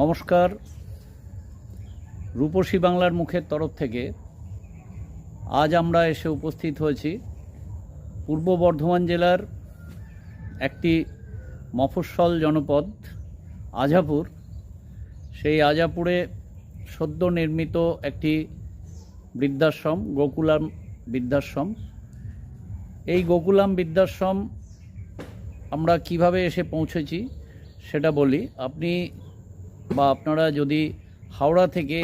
নমস্কার। রূপসী বাংলার মুখের তরফ থেকে আজ আমরা এসে উপস্থিত হয়েছি পূর্ব বর্ধমান জেলার একটি মফস্বল জনপদ আজাপুর। সেই আজাপুরে সদ্য নির্মিত একটি বৃদ্ধাশ্রম, গোকুলাম বৃদ্ধাশ্রম। এই গোকুলাম বৃদ্ধাশ্রম আমরা কীভাবে এসে পৌঁছেছি সেটা বলি। আপনি বা আপনারা যদি হাওড়া থেকে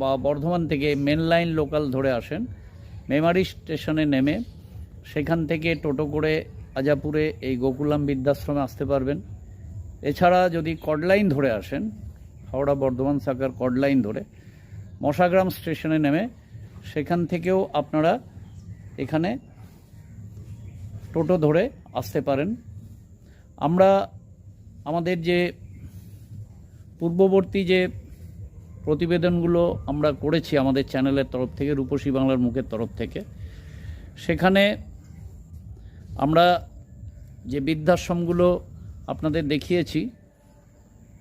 বা বর্ধমান থেকে মেন লাইন লোকাল ধরে আসেন, মেমারি স্টেশনে নেমে সেখান থেকে টোটো করে আজাপুরে এই গোকুলাম বৃদ্ধাশ্রমে আসতে পারবেন। এছাড়া যদি কডলাইন ধরে আসেন, হাওড়া বর্ধমান শাখার কডলাইন ধরে মশাগ্রাম স্টেশনে নেমে সেখান থেকেও আপনারা এখানে টোটো ধরে আসতে পারেন। আমরা আমাদের যে পূর্ববর্তী যে প্রতিবেদনগুলো আমরা করেছি আমাদের চ্যানেলের তরফ থেকে, রূপসী বাংলার মুখের তরফ থেকে, সেখানে আমরা যে বৃদ্ধাশ্রমগুলো আপনাদের দেখিয়েছি,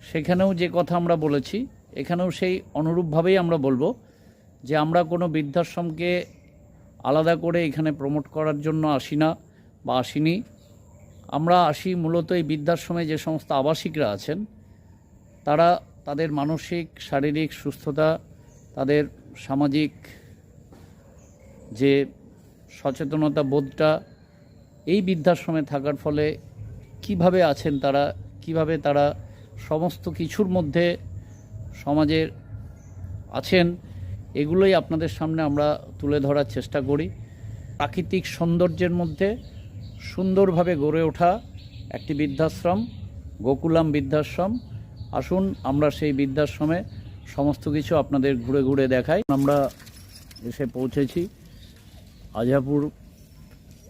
সেখানেও যে কথা আমরা বলেছি, এখানেও সেই অনুরূপভাবেই আমরা বলব যে আমরা কোনো বৃদ্ধাশ্রমকে আলাদা করে এখানে প্রমোট করার জন্য আসি না বা আসিনি। আমরা আসি মূলত এই বৃদ্ধাশ্রমে যে সমস্ত আবাসিকরা আছেন তারা তাদের মানসিক, শারীরিক সুস্থতা, তাদের সামাজিক যে সচেতনতা বোধটা, এই বৃদ্ধাশ্রমে থাকার ফলে কীভাবে আছেন তারা, কীভাবে তারা সমস্ত কিছুর মধ্যে সমাজের আছেন, এগুলোই আপনাদের সামনে আমরা তুলে ধরার চেষ্টা করি। প্রাকৃতিক সৌন্দর্যের মধ্যে সুন্দরভাবে গড়ে ওঠা একটি বৃদ্ধাশ্রম, গোকুলাম বৃদ্ধাশ্রম। আসুন, আমরা সেই বৃদ্ধাশ্রমে সমস্ত কিছু আপনাদের ঘুরে ঘুরে দেখাই। আমরা এসে পৌঁছেছি আজাপুর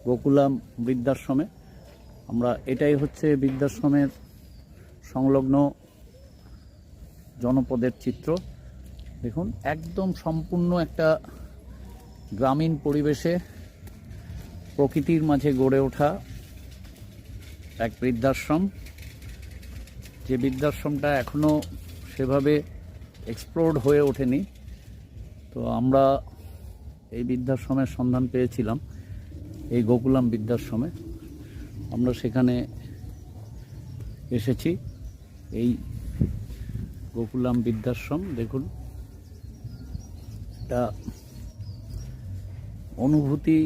গোকুলাম বৃদ্ধাশ্রমে। আমরা এটাই হচ্ছে বৃদ্ধাশ্রমের সংলগ্ন জনপদের চিত্র। দেখুন, একদম সম্পূর্ণ একটা গ্রামীণ পরিবেশে প্রকৃতির মাঝে গড়ে ওঠা এক বৃদ্ধাশ্রম। যে বৃদ্ধাশ্রমটা এখনও সেভাবে এক্সপ্লোর্ড হয়ে ওঠেনি। তো আমরা এই বৃদ্ধাশ্রমের সন্ধান পেয়েছিলাম, এই গোকুলাম বৃদ্ধাশ্রমে। আমরা সেখানে এসেছি, এই গোকুলাম বৃদ্ধাশ্রম, দেখুন। একটা অনুভূতি,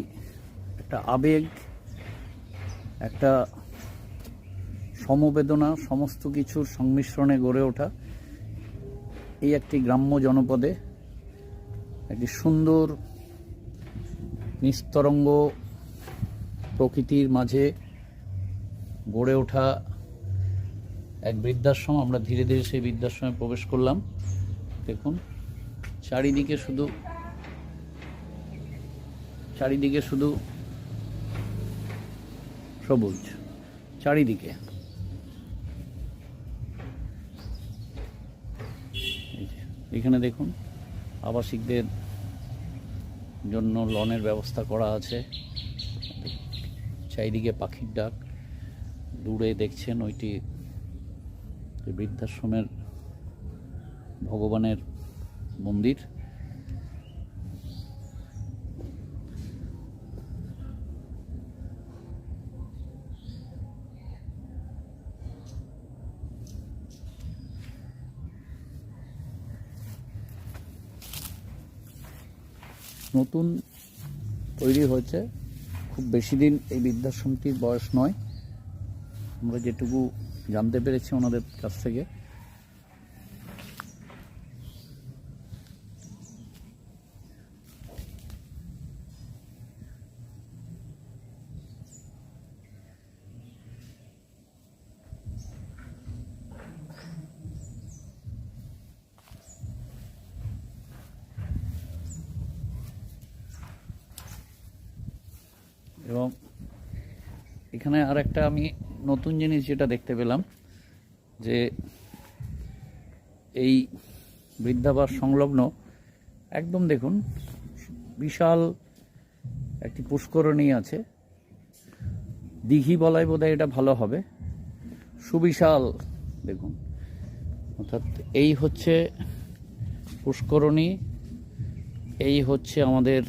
একটা আবেগ, একটা সমবেদনা, সমস্ত কিছুর সংমিশ্রণে গড়ে ওঠা এই একটি গ্রাম্য জনপদে একটি সুন্দর নিস্তরঙ্গ প্রকৃতির মাঝে গড়ে ওঠা এক বৃদ্ধাশ্রম। আমরা ধীরে ধীরে সেই বৃদ্ধাশ্রমে প্রবেশ করলাম। দেখুন, চারিদিকে শুধু চারিদিকে শুধু সবুজ, চারিদিকে এই যে, এখানে দেখুন, আবাসিকদের জন্য লনের ব্যবস্থা করা আছে। চারিদিকে পাখির ডাক। দূরে দেখছেন ওইটি বৃদ্ধাশ্রমের ভগবানের মন্দির। নতুন তৈরি হয়েছে। খুব বেশি দিন এই বৃদ্ধাশ্রমটির বয়স নয়। আমরা যেটুকু জানতে পেরেছি ওনাদের কাছ থেকে এবং এখানে আর একটা আমি নতুন জিনিস যেটা দেখতে পেলাম, যে এই বৃদ্ধাবাস সংলগ্ন, একদম দেখুন, বিশাল একটি পুষ্করণী আছে। দিঘি বলাই বোধহয় এটা ভালো হবে। সুবিশাল, দেখুন। অর্থাৎ এই হচ্ছে পুষ্করণী, এই হচ্ছে আমাদের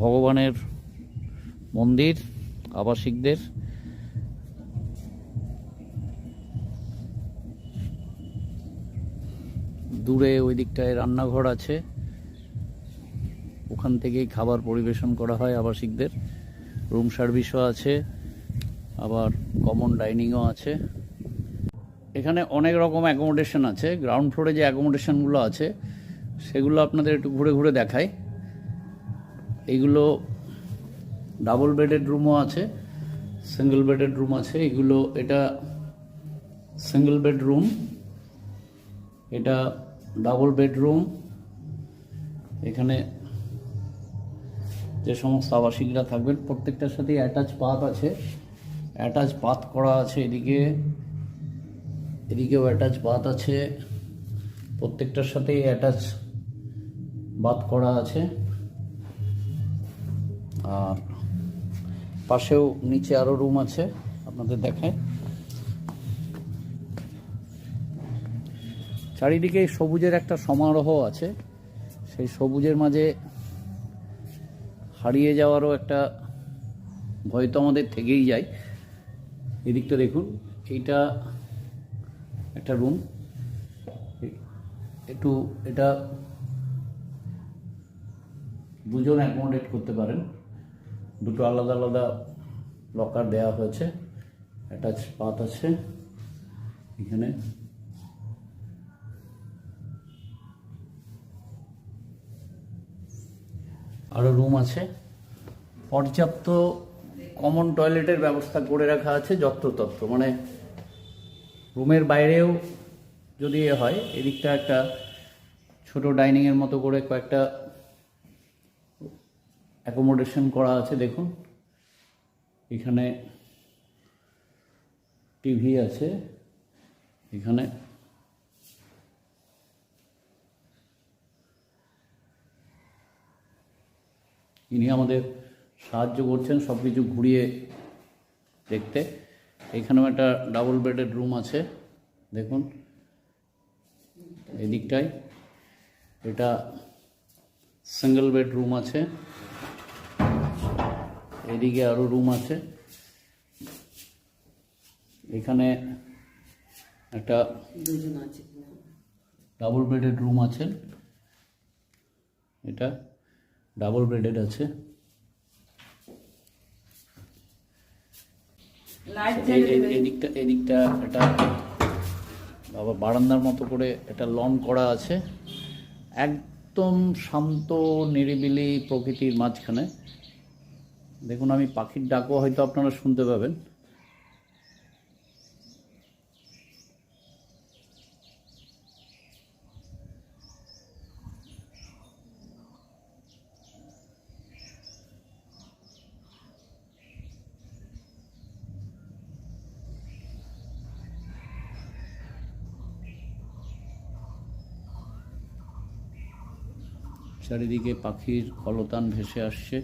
ভগবানের মন্দির, আবাসিকদের। দূরে ওই দিকটায় রান্নাঘর আছে। ওখান থেকেই খাবার পরিবেশন করা হয় আবাসিকদের। রুম সার্ভিসও আছে, আবার কমন ডাইনিংও আছে। এখানে অনেক রকম অ্যাকোমোডেশন আছে। গ্রাউন্ড ফ্লোরে যে অ্যাকোমোডেশনগুলো আছে, সেগুলো আপনাদের একটু ঘুরে ঘুরে দেখাই। এইগুলো ডাবল বেডেড রুমও আছে সিঙ্গেল বেডেড রুম আছে। এগুলো, এটা সিঙ্গেল বেডরুম এটা ডাবল বেডরুম এখানে যে সমস্ত আবাসিকরা থাকবেন, প্রত্যেকটার সাথে অ্যাটাচ পাত আছে। অ্যাটাচ পাত করা আছে এদিকে। এদিকেও অ্যাটাচ বাথ আছে। প্রত্যেকটার সাথেই অ্যাটাচ বাথ করা আছে। আর পাশেও নিচে আরও রুম আছে, আপনাদের দেখায়। চারিদিকে সবুজের একটা সমারোহ আছে। সেই সবুজের মাঝে হারিয়ে যাওয়ারও একটা ভয় তো আমাদের থেকেই যায়। এদিকটা দেখুন, এইটা একটা রুম একটু এটা দুজন অ্যাকোমোডেট করতে পারেন। দুটো আলাদা আলাদা লকার দেওয়া হয়েছে। অ্যাটাচ পাত আছে এখানে। আরও রুম আছে। পর্যাপ্ত কমন টয়লেটের ব্যবস্থা করে রাখা আছে যত্রতত্র। মানে রুমের বাইরেও যদি এ হয়, এদিকটা একটা ছোট ডাইনিংয়ের মতো করে কয়েকটা অ্যাকোমোডেশন করা আছে, দেখুন। এখানে টিভি আছে। এখানে ইনি আমাদের সাহায্য করছেন সব কিছু ঘুরিয়ে দেখতে। এখানেও একটা ডাবল বেডেড রুম আছে, দেখুন, এদিকটায়। এটা সিঙ্গেল বেড রুম আছে, এদিকে আরও রুম আছে। এখানে একটা ডাবল বেডেড রুম আছে, এটা। ডাবল ব্রেডেড আছে। এদিকটা এদিকটা এটা আবার বারান্দার মতো করে এটা লন করা আছে। একদম শান্ত নিরিবিলি প্রকৃতির মাঝখানে। দেখুন আমি পাখির ডাকও হয়তো আপনারা শুনতে পাবেন। চারিদিকে পাখির কলতান ভেসে আসছে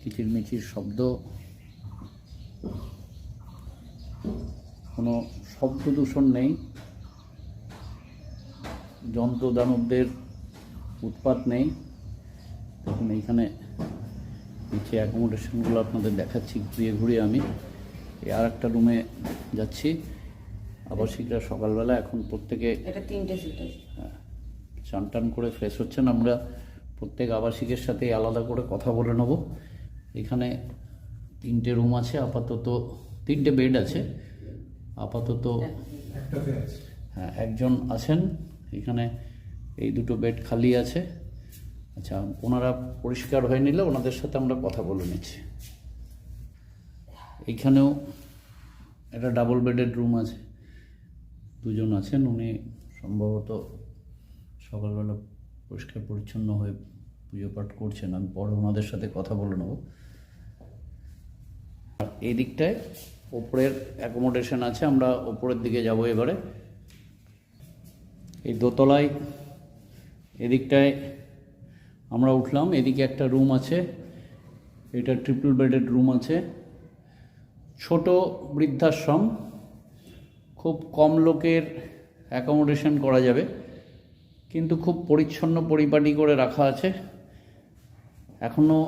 কিচিরমিচির শব্দ। কোনো শব্দ দূষণ নেই। যন্ত্র দানবদের উৎপাত নেই। দেখুন এইখানে নিচে অ্যাকোমোডেশনগুলো আপনাদের দেখাচ্ছি ঘুরিয়ে ঘুরিয়ে আমি। এই আর একটা রুমে যাচ্ছি। আবাসিকরা সকালবেলা এখন প্রত্যেকে এটা তিনটে আছে চান টান করে ফ্রেশ হচ্ছেন আমরা প্রত্যেক আবাসিকের সাথে আলাদা করে কথা বলে নেব। এখানে তিনটে রুম আছে আপাতত তিনটে বেড আছে আপাতত হ্যাঁ একজন আছেন এখানে এই দুটো বেড খালি আছে। আচ্ছা ওনারা পরিষ্কার হয়ে নিলে ওনাদের সাথে আমরা কথা বলে নিচ্ছি। এইখানেও একটা ডাবল বেডেড রুম আছে। দুজন আছেন উনি সম্ভবত সকালবেলা পরিষ্কার পরিচ্ছন্ন হয়ে পুজো পাঠ করছেন, আমি পরে ওনাদের সাথে কথা বলে নেব। আর এই দিকটায় ওপরের অ্যাকোমোডেশন আছে, আমরা ওপরের দিকে যাব এবারে। এই দোতলায় এদিকটায় আমরা উঠলাম, এদিকে একটা রুম আছে, এটা ট্রিপল বেডেড রুম আছে। ছোট বৃদ্ধাশ্রম, খুব কম লোকের অ্যাকোমোডেশন করা যাবে। কিন্তু খুব পরিচ্ছন্ন পরিপাটি করে রাখা আছে। এখনও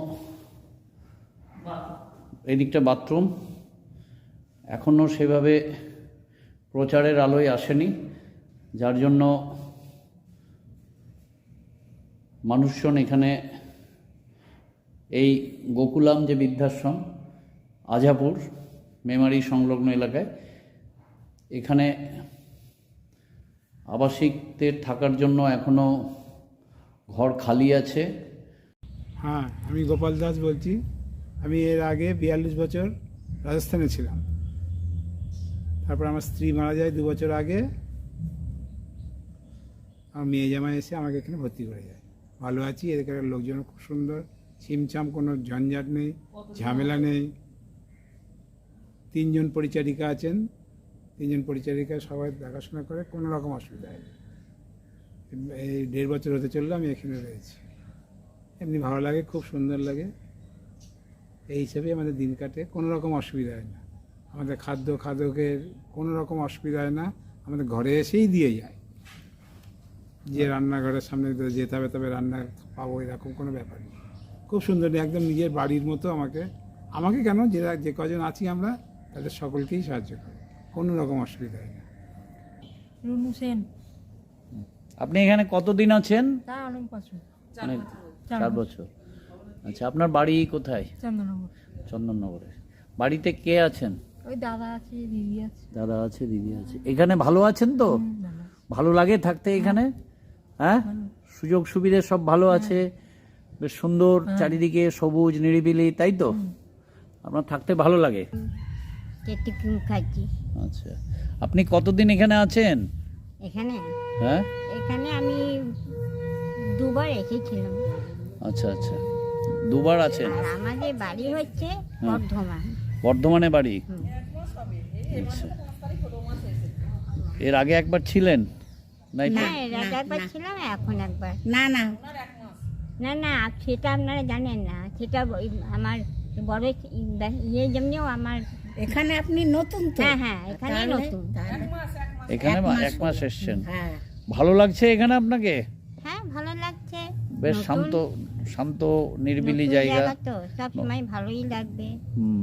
এদিকটা বাথরুম। এখনও সেভাবে প্রচারের আলোয় আসেনি। যার জন্য মানুষজন এখানে এই গোকুলাম যে বৃদ্ধাশ্রম, আজাপুর, মেমারি সংলগ্ন এলাকায়, এখানে আবাসিকদের থাকার জন্য এখনও ঘর খালি আছে। হ্যাঁ আমি গোপাল দাস বলছি। আমি এর আগে বিয়াল্লিশ বছর রাজস্থানে ছিলাম। তারপর আমার স্ত্রী মারা যায় দু বছর আগে। আমার মেয়ে জামাই এসে আমাকে এখানে ভর্তি করে যায় ভালো আছি এখানে লোকজন খুব সুন্দর। ছিমছাম, কোনো ঝঞ্ঝাট নেই, ঝামেলা নেই। তিনজন পরিচারিকা আছেন। তিনজন পরিচারিকা সবাই দেখাশোনা করে, কোনো রকম অসুবিধা হয় এই দেড় বছর হতে চলল আমি এখানে রয়েছি। এমনি ভালো লাগে, খুব সুন্দর লাগে। এই হিসেবে আমাদের দিন কাটে, কোনো রকম অসুবিধা হয় না। আমাদের খাদ্য খাদকের কোনো রকম অসুবিধা হয় না, আমাদের ঘরে এসেই দিয়ে যায়। যে রান্নাঘরের সামনে যেতে হবে, তবে রান্না পাবো, এরকম কোনো ব্যাপার নেই। খুব সুন্দর, একদম নিজের বাড়ির মতো আমাকে আমাকে কেন, যে যে কজন আছি আমরা, তাদের সকলকেই সাহায্য করে। কোনো রকম অসুবিধা হয় না রুনু সেন। আপনি এখানে কতদিন আছেন? তা অনেক বছর। অনেক চার বছর। আচ্ছা আপনার বাড়ি কোথায়? চন্দননগর। চন্দননগরে। বাড়িতে কে আছেন? ওই দাদা আছে দিদি আছে। দাদা আছে দিদি আছে। এখানে ভালো আছেন তো? ভালো লাগে থাকতে এখানে? হ্যাঁ? সুযোগ সুবিধে সব ভালো আছে। বেশ সুন্দর চারিদিকে সবুজ নিরিবিলি তাই তো? আপনার থাকতে ভালো লাগে? কেটুকু খাচ্ছি। আচ্ছা। আপনি কতদিন এখানে আছেন? এখানে? হ্যাঁ? এখানে আমি দুবার এসেছিলাম। আচ্ছা আচ্ছা। দুবার আছেন আর আমাদের বাড়ি হচ্ছে বর্ধমান। বর্ধমানে বাড়ি। আচ্ছা। এর আগে একবার ছিলেন? না এর আগে একবার ছিলাম এখন একবার। না না। না না সেটা আপনারা জানেন না। সেটা আমার বড় ইয়ে যেমনিও আমার এখানে আপনি নতুন তো। হ্যাঁ হ্যাঁ এখানে নতুন। এখানে এক মাস এক মাস এসছেন। হ্যাঁ। ভালো লাগছে এখানে আপনাকে? হ্যাঁ ভালো লাগছে। বেশ শান্ত শান্ত নিরিবিলি জায়গা তো সব সময় ভালোই লাগবে। হুম।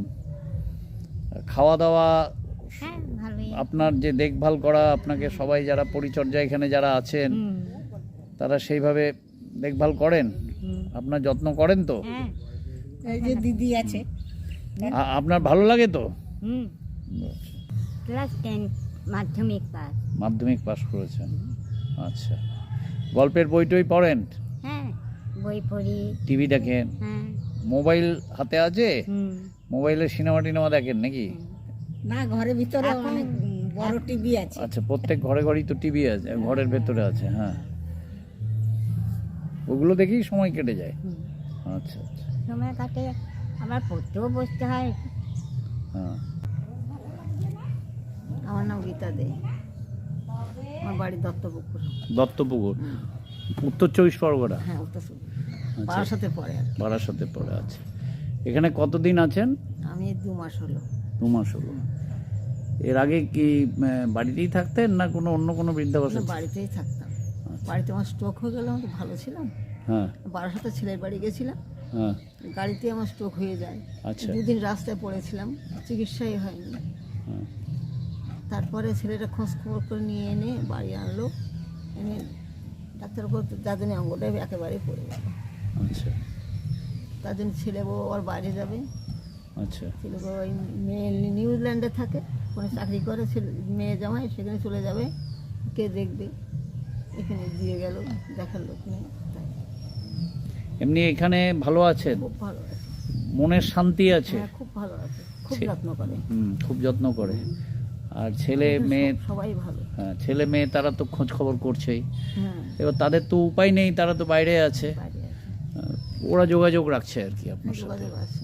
খাওয়া দাওয়া হ্যাঁ আপনার যে দেখভাল করা আপনাকে সবাই যারা পরিচর্যা এখানে যারা আছেন তারা সেইভাবে দেখভাল করেন? আপনার যত্ন করেন তো? হ্যাঁ। এই যে দিদি আছে। আপনার ভালো লাগে তো? হুম। ক্লাস টেন মাধ্যমিক পাস। মাধ্যমিক পাশ করেছেন। আচ্ছা। গল্পের বই টই পড়েন? হ্যাঁ বই পড়ি। টিভি দেখেন? হ্যাঁ। মোবাইল হাতে আছে? হুম। মোবাইলে সিনেমা টিনেমা দেখেন নাকি? না ঘরের ভিতরে অনেক বড় টিভি আছে। আচ্ছা প্রত্যেক ঘরে ঘরেই তো টিভি আছে ঘরের ভেতরে আছে হ্যাঁ। ওগুলো দেখেই সময় কেটে যায়। আচ্ছা আচ্ছা। সময় কাটে আবার পড়তেও বসতে হয়। হ্যাঁ। আমার নাম গীতা দে। আমার বাড়ি দত্তপুকুর। দত্তপুকুর? উত্তর চব্বিশ পরগনা? হ্যাঁ উত্তর সুন্দর আচ্ছা। বারাসাতে পড়ে কি। বারাসাতে পড়ে আছে এখানে কতদিন আছেন? আমি দু মাস হলো। দু মাস হলো। এর আগে কি বাড়িতেই থাকতেন না কোনো অন্য কোনো বৃদ্ধাবাসে? বাড়িতেই থাকতাম। বাড়িতে আমার স্ট্রোক হয়ে গেল আমি ভালো ছিলাম। হ্যাঁ। বারাসাতে ছেলের বাড়ি গেছিলাম। হ্যাঁ। গাড়িতে আমার স্ট্রোক হয়ে যায়। আচ্ছা। দুদিন রাস্তায় পড়েছিলাম। চিকিৎসাই হয়নি। হ্যাঁ। তারপরে ছেলেটা খোঁজ খবর করে নিয়ে এনে বাড়ি আনলো। এনে ডাক্তার বলতে জন্য অঙ্গটা একেবারে পড়ে গেল। আচ্ছা। তার জন্য ছেলে বউ আবার বাইরে যাবে। আচ্ছা। ছেলে বউ ওই মেয়ে নিউজিল্যান্ডে থাকে কোনো চাকরি করে ছেলে মেয়ে জামাই সেখানে চলে যাবে। কে দেখবে? এখানে দিয়ে গেল দেখার লোক নেই এমনি এখানে ভালো আছেন খুব ভালো আছে। মনের শান্তি আছে? হ্যাঁ খুব ভালো আছে। খুব যত্ন করে। হুম খুব যত্ন করে। আর ছেলে মেয়ে সবাই ভালো। হ্যাঁ ছেলে মেয়ে তারা তো খোঁজ খবর করছেই। হ্যাঁ। এবার তাদের তো উপায় নেই তারা তো বাইরে আছে। বাইরে আছে। আহ, ওরা যোগাযোগ রাখছে আর কি আপনার সাথে। যোগাযোগ আছে।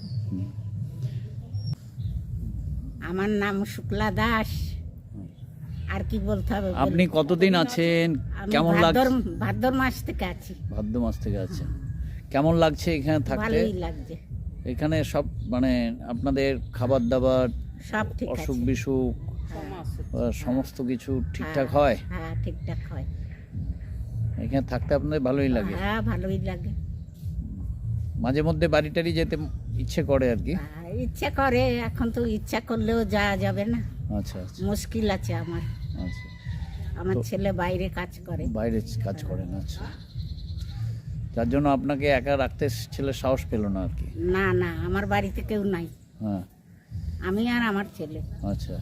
আমার নাম শুক্লা দাস। আর কি বলতে হবে আপনি কতদিন আছেন? কেমন লাগছে? ভাদ্র মাস থেকে আছি। ভাদ্র মাস থেকে আছেন। কেমন লাগছে এখানে থাকতে? ভালোই লাগছে। এখানে সব মানে আপনাদের খাবার দাবার সব ঠিক আছে। অসুখ বিসুখ সমস্ত কিছু ঠিকঠাক হয় হ্যাঁ? ঠিকঠাক হয়। এখানে থাকতে আপনাদের ভালোই লাগে? হ্যাঁ ভালোই লাগে। মাঝে মধ্যে বাড়ি টাড়ি যেতে ইচ্ছে করে আর কি? ইচ্ছা করে এখন তো ইচ্ছা করলেও যাওয়া যাবে না। আচ্ছা আচ্ছা। মুশকিল আছে আমার। আচ্ছা। আমার ছেলে বাইরে কাজ করে। বাইরে কাজ করে না আচ্ছা। যার জন্য আপনাকে একা রাখতে ছেলে সাহস পেল না আর কি? না না আমার বাড়িতে কেউ নাই। হ্যাঁ। আমি আর আমার ছেলে। আচ্ছা।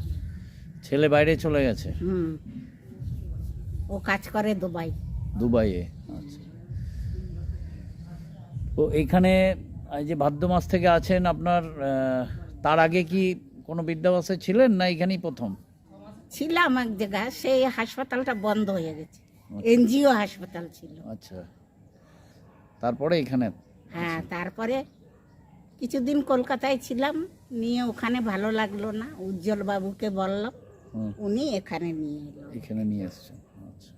ছেলে বাইরে চলে গেছে? হুম। ও কাজ করে দুবাই। দুবাইয়ে? আচ্ছা। তো এইখানে এই যে ভাদ্র মাস থেকে আছেন আপনার আহ, তার আগে কি কোনো বিদ্যাবাসে ছিলেন না এখানেই প্রথম? ছিলাম এক জায়গায় সেই হাসপাতালটা বন্ধ হয়ে গেছে। এনজিও হাসপাতাল ছিল। আচ্ছা। তারপরে এখানে? হ্যাঁ তারপরে কিছুদিন কলকাতায় ছিলাম নিয়ে ওখানে ভালো লাগল না উজ্জ্বল বাবুকে বললাম। উনি এখানে নিয়ে এলো। এখানে নিয়ে এসছেন আচ্ছা।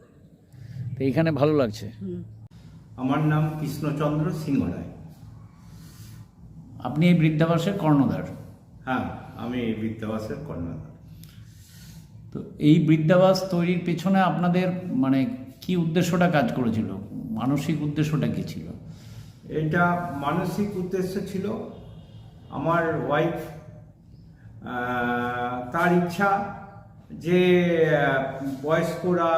তো এইখানে ভালো লাগছে। আমার নাম কৃষ্ণচন্দ্র সিংহ রায় আপনি এই বৃদ্ধাবাসের কর্ণধার? হ্যাঁ আমি এই বৃদ্ধাবাসের কর্ণধার। তো এই বৃদ্ধাবাস তৈরির পেছনে আপনাদের মানে কি উদ্দেশ্যটা কাজ করেছিল? মানসিক উদ্দেশ্যটা কি ছিল? এটা মানসিক উদ্দেশ্য ছিল আমার ওয়াইফ তার ইচ্ছা যে বয়স্করা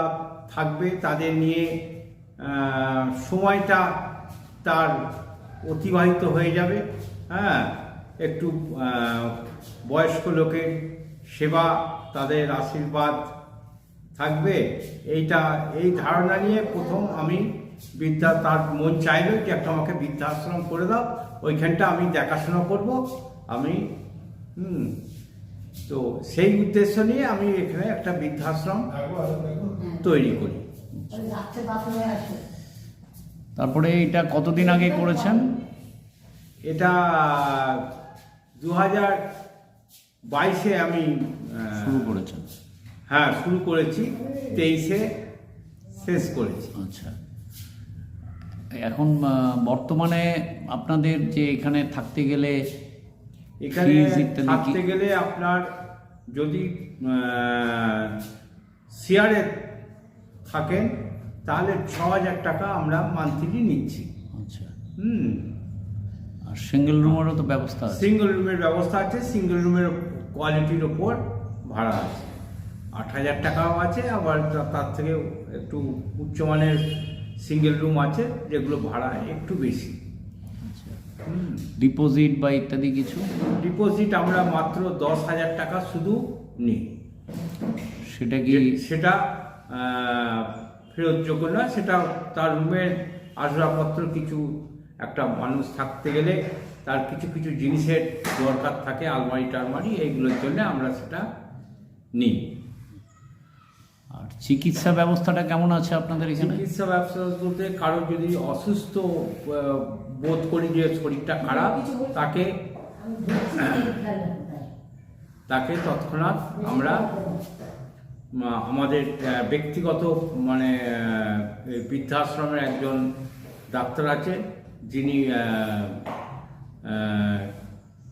থাকবে তাদের নিয়ে সময়টা তার অতিবাহিত হয়ে যাবে হ্যাঁ? একটু বয়স্ক লোকের সেবা, তাদের আশীর্বাদ থাকবে। এইটা, এই ধারণা নিয়ে প্রথম আমি বিদ্যা, তার মন চাইলো যে একটা আমাকে বৃদ্ধাশ্রম করে দাও, ওইখানটা আমি দেখাশোনা করব। আমি, হুম তো সেই উদ্দেশ্য নিয়ে আমি এখানে একটা বৃদ্ধাশ্রম তৈরি করি। তারপরে এটা কতদিন আগে করেছেন? এটা দু হাজার বাইশে আমি শুরু করেছেন। হ্যাঁ শুরু করেছি তেইশে শেষ করেছি। আচ্ছা। এখন বর্তমানে আপনাদের যে এখানে থাকতে গেলে এখানে থাকতে গেলে আপনার যদি শেয়ারে থাকেন তাহলে ছ হাজার টাকা আমরা মান্থলি নিচ্ছি। আচ্ছা। হুম। আর সিঙ্গেল রুমেরও তো ব্যবস্থা আছে। সিঙ্গেল রুমের ব্যবস্থা আছে সিঙ্গেল রুমের কোয়ালিটির ওপর ভাড়া আছে। আট হাজার টাকাও আছে আবার তার থেকে একটু উচ্চমানের সিঙ্গেল রুম আছে যেগুলো ভাড়া একটু বেশি। ডিপোজিট বা ইত্যাদি কিছু? ডিপোজিট আমরা মাত্র দশ হাজার টাকা শুধু নিই। সেটা কি সেটা ফেরতযোগ্য না সেটা তার রুমের আসবাবপত্র কিছু একটা মানুষ থাকতে গেলে তার কিছু কিছু জিনিসের দরকার থাকে আলমারি টালমারি এইগুলোর জন্য আমরা সেটা নিই। আর চিকিৎসা ব্যবস্থাটা কেমন আছে আপনাদের এখানে? চিকিৎসা ব্যবস্থা বলতে কারও যদি অসুস্থ বোধ করি যে শরীরটা খারাপ তাকে তাকে তৎক্ষণাৎ আমরা আমাদের ব্যক্তিগত মানে বৃদ্ধাশ্রমের একজন ডাক্তার আছে যিনি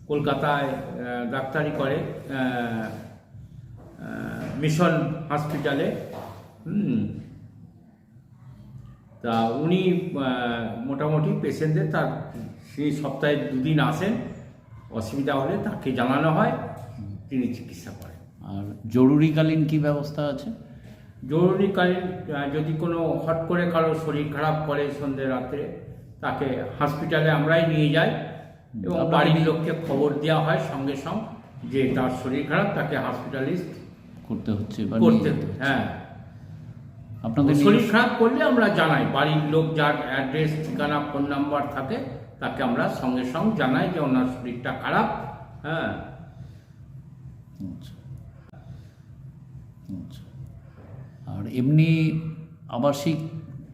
কলকাতায় ডাক্তারি করে মিশন হসপিটালে হুম তা উনি মোটামুটি পেশেন্টদের তার সেই সপ্তাহে দুদিন আসেন অসুবিধা হলে তাকে জানানো হয় তিনি চিকিৎসা করেন। আর জরুরিকালীন কি ব্যবস্থা আছে? জরুরিকালীন যদি কোনো হট করে কারও শরীর খারাপ করে সন্ধ্যে রাত্রে তাকে হসপিটালে আমরাই নিয়ে যাই এবং বাড়ির লোককে খবর দেওয়া হয় সঙ্গে সঙ্গে যে তার শরীর খারাপ তাকে হসপিটালিস্ট করতে হচ্ছে করতে হচ্ছে। হ্যাঁ। আপনাদের শরীর খারাপ করলে আমরা জানাই। বাড়ির লোক যার অ্যাড্রেস ঠিকানা ফোন নাম্বার থাকে তাকে আমরা সঙ্গে সঙ্গে জানাই যে ওনার শরীরটা খারাপ। হ্যাঁ। আচ্ছা। আচ্ছা। আর এমনি আবাসিক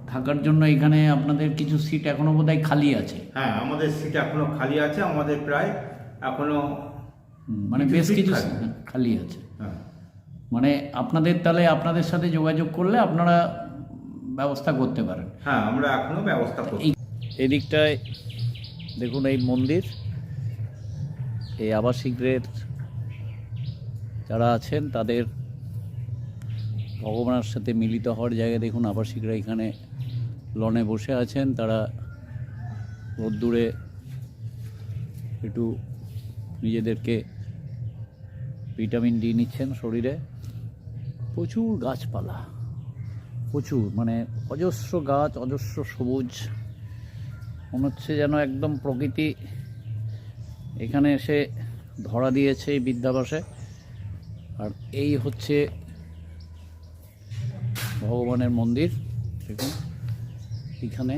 থাকার জন্য এখানে আপনাদের কিছু সিট এখনও বোধহয় খালি আছে? হ্যাঁ আমাদের সিট এখনও খালি আছে। আমাদের প্রায় এখনও মানে বেশ কিছু। খালি আছে। হ্যাঁ। মানে আপনাদের তাহলে আপনাদের সাথে যোগাযোগ করলে আপনারা ব্যবস্থা করতে পারেন। হ্যাঁ আমরা এখনও ব্যবস্থা করছি। এই এদিকটায় দেখুন এই মন্দির এই আবাসিকদের যারা আছেন তাদের ভগবানের সাথে মিলিত হওয়ার জায়গায় দেখুন আবাসিকরা এখানে লনে বসে আছেন তারা রোদ্দুরে একটু নিজেদেরকে ভিটামিন ডি নিচ্ছেন শরীরে। প্রচুর গাছপালা, প্রচুর মানে অজস্র গাছ, অজস্র সবুজ। মনে হচ্ছে যেন একদম প্রকৃতি এখানে এসে ধরা দিয়েছে এই বিদ্যাবাসে আর এই হচ্ছে ভগবানের মন্দির, দেখুন, এখানে।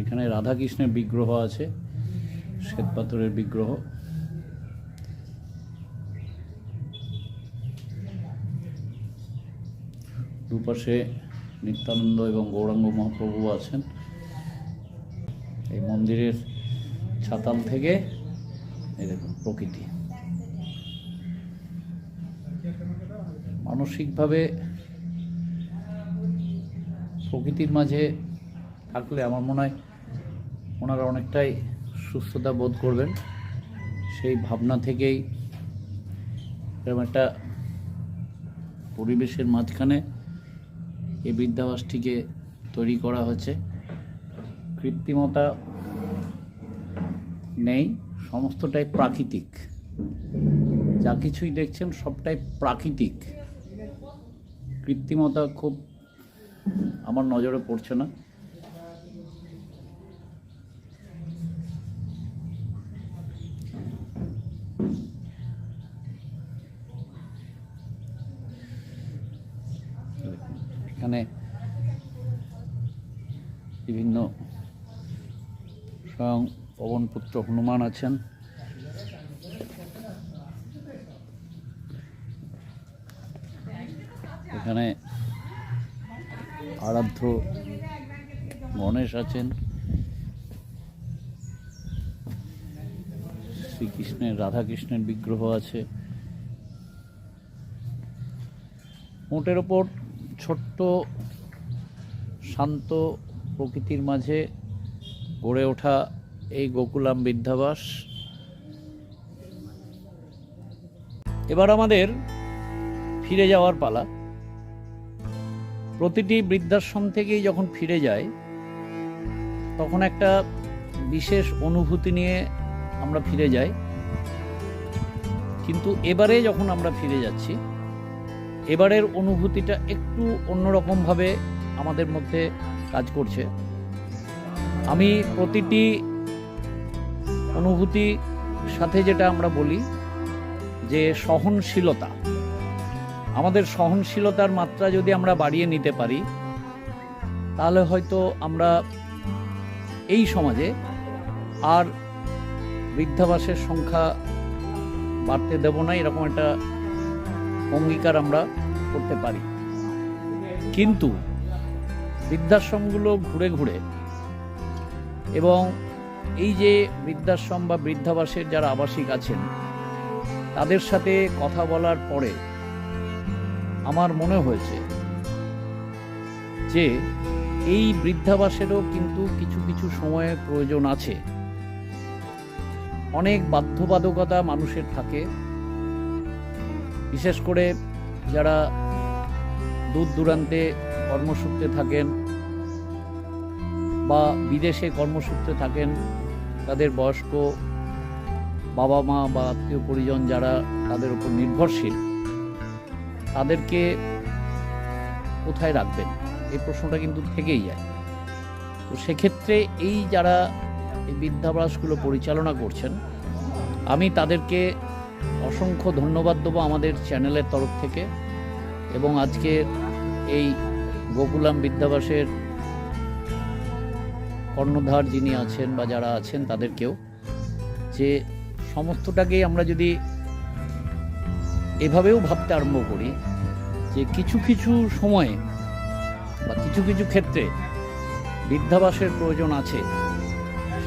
এখানে রাধাকৃষ্ণের বিগ্রহ আছে, শ্বেতপাথরের বিগ্রহ। দুপাশে নিত্যানন্দ এবং গৌরাঙ্গ মহাপ্রভু আছেন। এই মন্দিরের ছাতাল থেকে এই দেখুন প্রকৃতি। মানসিকভাবে প্রকৃতির মাঝে থাকলে আমার মনে হয় ওনারা অনেকটাই সুস্থতা বোধ করবেন। সেই ভাবনা থেকেই এরকম একটা পরিবেশের মাঝখানে এই বৃদ্ধাবাসটিকে তৈরি করা হচ্ছে কৃত্রিমতা নেই, সমস্তটাই প্রাকৃতিক। যা কিছুই দেখছেন সবটাই প্রাকৃতিক। কৃত্রিমতা খুব আমার নজরে পড়ছে না। পবনপুত্র হনুমান আছেন। এখানে আরাধ্য গণেশ আছেন। শ্রীকৃষ্ণের, রাধাকৃষ্ণের বিগ্রহ আছে। মোটের ওপর ছোট্ট, শান্ত প্রকৃতির মাঝে গড়ে ওঠা এই গোকুলাম বৃদ্ধাবাস এবার আমাদের ফিরে যাওয়ার পালা। প্রতিটি বৃদ্ধাশ্রম থেকেই যখন ফিরে যায়, তখন একটা বিশেষ অনুভূতি নিয়ে আমরা ফিরে যাই। কিন্তু এবারে যখন আমরা ফিরে যাচ্ছি, এবারের অনুভূতিটা একটু অন্যরকমভাবে আমাদের মধ্যে কাজ করছে। আমি প্রতিটি অনুভূতি সাথে যেটা আমরা বলি যে সহনশীলতা। আমাদের সহনশীলতার মাত্রা যদি আমরা বাড়িয়ে নিতে পারি, তাহলে হয়তো আমরা এই সমাজে আর বৃদ্ধাবাসের সংখ্যা বাড়তে দেব না, এরকম একটা অঙ্গীকার আমরা করতে পারি। কিন্তু বৃদ্ধাশ্রমগুলো ঘুরে ঘুরে এবং এই যে বৃদ্ধাশ্রম বা বৃদ্ধাবাসের যারা আবাসিক আছেন, তাদের সাথে কথা বলার পরে আমার মনে হয়েছে যে এই বৃদ্ধাবাসেরও কিন্তু কিছু কিছু সময়ের প্রয়োজন আছে। অনেক বাধ্যবাধকতা মানুষের থাকে। বিশেষ করে যারা দূর দূরান্তে কর্মসূত্রে থাকেন বা বিদেশে কর্মসূত্রে থাকেন তাদের বয়স্ক বাবা মা বা আত্মীয় পরিজন যারা তাদের উপর নির্ভরশীল, তাদেরকে কোথায় রাখবেন? এই প্রশ্নটা কিন্তু থেকেই যায়। তো সেক্ষেত্রে এই যারা এই বৃদ্ধাবাসগুলো পরিচালনা করছেন, আমি তাদেরকে অসংখ্য ধন্যবাদ দেবো আমাদের চ্যানেলের তরফ থেকে এবং আজকে এই গোকুলাম বিদ্যাবাসের কর্ণধার যিনি আছেন বা যারা আছেন তাদেরকেও যে সমস্তটাকেই আমরা যদি এভাবেও ভাবতে আরম্ভ করি, যে কিছু কিছু সময়ে বা কিছু কিছু ক্ষেত্রে বৃদ্ধাবাসের প্রয়োজন আছে,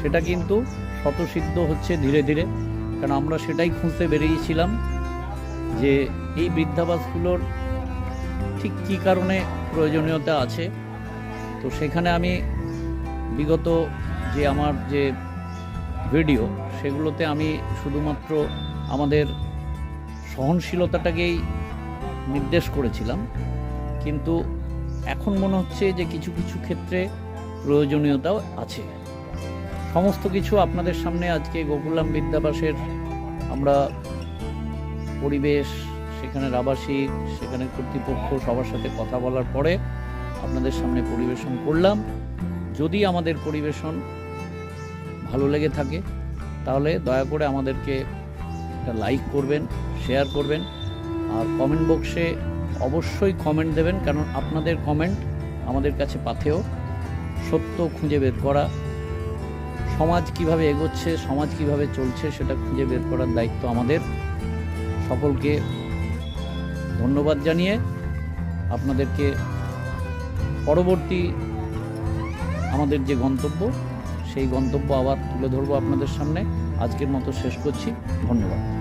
সেটা কিন্তু স্বতঃসিদ্ধ হচ্ছে ধীরে ধীরে। কারণ আমরা সেটাই খুঁজতে বেরিয়েছিলাম যে এই বৃদ্ধাবাসগুলোর ঠিক কী কারণে প্রয়োজনীয়তা আছে। তো সেখানে আমি বিগত যে আমার যে ভিডিও, সেগুলোতে আমি শুধুমাত্র আমাদের সহনশীলতাটাকেই নির্দেশ করেছিলাম। কিন্তু এখন মনে হচ্ছে যে কিছু কিছু ক্ষেত্রে প্রয়োজনীয়তাও আছে। সমস্ত কিছু আপনাদের সামনে আজকে গোকুলাম বিদ্যাবাসের আমরা পরিবেশ সেখানের আবাসিক সেখানে কর্তৃপক্ষ সবার সাথে কথা বলার পরে আপনাদের সামনে পরিবেশন করলাম। যদি আমাদের পরিবেশন ভালো লেগে থাকে, তাহলে দয়া করে আমাদেরকে একটা লাইক করবেন শেয়ার করবেন, আর কমেন্ট বক্সে অবশ্যই কমেন্ট দেবেন, কারণ আপনাদের কমেন্ট আমাদের কাছে পাথেও সত্য খুঁজে বের করা, সমাজ কীভাবে এগোচ্ছে, সমাজ কীভাবে চলছে, সেটা খুঁজে বের করার দায়িত্ব আমাদের। সকলকে ধন্যবাদ জানিয়ে আপনাদেরকে পরবর্তী আমাদের যে গন্তব্য, সেই গন্তব্য আবার তুলে ধরবো আপনাদের সামনে। আজকের মতো শেষ করছি। ধন্যবাদ।